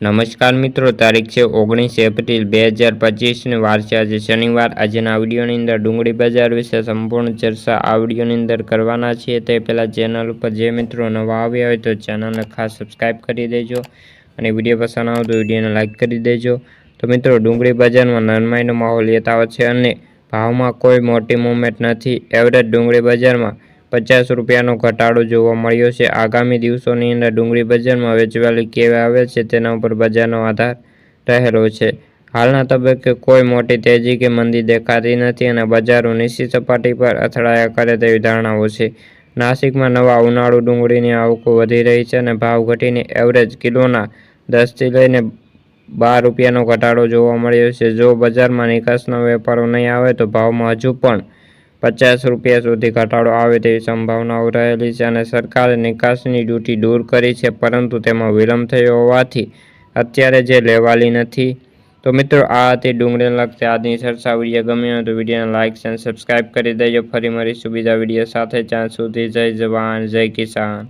નમસ્કાર મિત્રો, તારીખ છે ઓગણીસ એપ્રિલ બે હજાર પચીસની વાર છે આજે શનિવાર. આજના આવડીઓની અંદર ડુંગળી બજાર વિશે સંપૂર્ણ ચર્ચા આવડીઓની અંદર કરવાના છીએ. તે પહેલાં ચેનલ ઉપર જે મિત્રો નવા આવ્યા હોય તો ચેનલને ખાસ સબસ્ક્રાઈબ કરી દેજો અને વીડિયો પસંદ આવે તો વિડીયોને લાઇક કરી દેજો. તો મિત્રો, ડુંગળી બજારમાં નરમાઈનો માહોલ યથાવત છે અને ભાવમાં કોઈ મોટી મુવમેન્ટ નથી. એવરેજ ડુંગળી બજારમાં પચાસ રૂપિયાનો ઘટાડો જોવા મળ્યો છે. આગામી દિવસોની અંદર ડુંગળી બજારમાં વેચવાલી કેવી આવે છે તેના ઉપર બજારનો આધાર રહેલો છે. હાલના તબક્કે કોઈ મોટી તેજી કે મંદી દેખાતી નથી અને બજારો નિશ્ચિત સપાટી પર અથડાયા કરે તેવી ધારણાઓ છે. નાસિકમાં નવા ઉનાળુ ડુંગળીની આવકો વધી રહી છે અને ભાવ ઘટીને એવરેજ કિલોના દસથી લઈને બાર રૂપિયાનો ઘટાડો જોવા મળ્યો છે. જો બજારમાં નિકાસનો વેપારો નહીં આવે તો ભાવમાં હજુ પણ પચાસ રૂપિયા સુધી ઘટાડો આવે તેવી સંભાવનાઓ રહેલી છે અને સરકારે નિકાસની ડ્યુટી દૂર કરી છે, પરંતુ તેમાં વિલંબ થયો હોવાથી અત્યારે જે લેવાલી નથી. તો મિત્રો, આ હતી ડુંગળીને લગતી આજની ચર્ચા. વીડિયો ગમ્યો હોય તો વિડીયોને લાઇક અને સબસ્ક્રાઈબ કરી દેજો. ફરી મળીશું બીજા વીડિયો સાથે. ત્યાં સુધી જય જવાન, જય કિસાન.